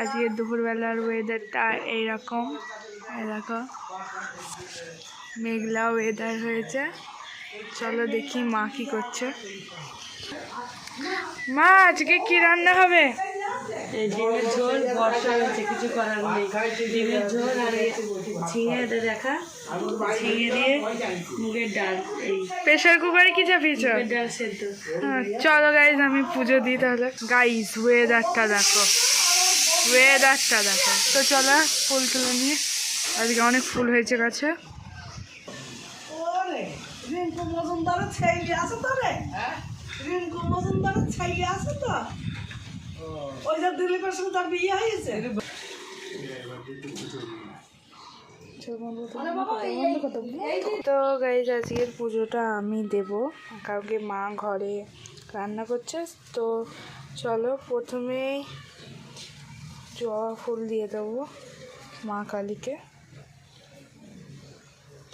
আজকে দুপুরবেলার ওয়েদারটা এইরকম। এই দেখো মেঘলা ওয়েদার হয়েছে। চলো দেখি মা কি করছে। মা আজকে কি রান্না হবে? এই ডিমের ঝোল বর্ষা হয়েছে কিছু করার নেই। ডিমের ঝোল আর ঝিঙে এটা দেখা। ঝিঙে দিয়ে মুগের ডাল এই প্রেশার কুকারে কি চাপিয়েছ? ডাল সেদ্ধ। হ্যাঁ, চলো গাইজ আমি পুজো দিই তাহলে। গাইজ ওয়েদারটা দেখো। ওয়েদারটা দেখো। তো চলো ফুল তুলে নিয়ে আজকে অনেক ফুল হয়েছে গাছে। রিঙ্কু মজুমদারের ছেলে আছে তো রে? রিঙ্কু মজুমদারের ছেলে আছে তো? ওই যে দিলীপের সঙ্গে তার বিয়ে হয়েছে? তো গাইজ আজকের পুজোটা আমি দেব। কাউকে মা ঘরে রান্না করছে। তো চলো প্রথমেই জবা ফুল দিয়ে দেবো মা কালীকে।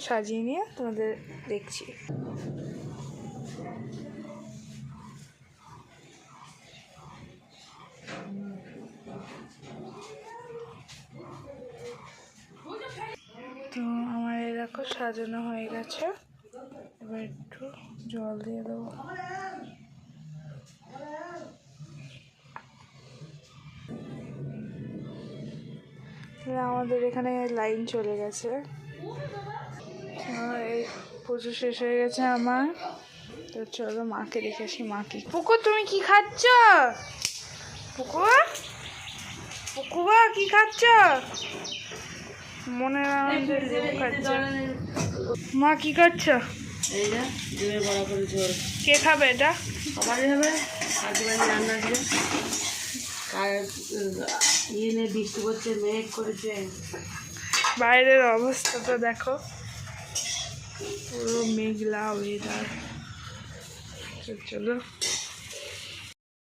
সাজিয়ে নিয়ে তোমাদের দেখছি। তো আমার এরকম সাজানো হয়ে গেছে। এবার একটু জল দিয়ে দেবো। আমাদের এখানে লাইন চলে গেছে। এই পুজো শেষ হয়ে গেছে আমার। তো চলো মাকে দেখে আসি মা কি পুকুর তুমি কি খাচ্ছ? পুকুর? পুকুবা কি খাচ্ছ? মনে খাচ্ছ। মা কি ঝোল। কে খাবে এটা? সবারই হবে রান্না ইয়ে বৃষ্টি করছে মেঘ করেছে। বাইরের অবস্থাটা দেখো। পুরো মেঘলা ওয়েদার চলো।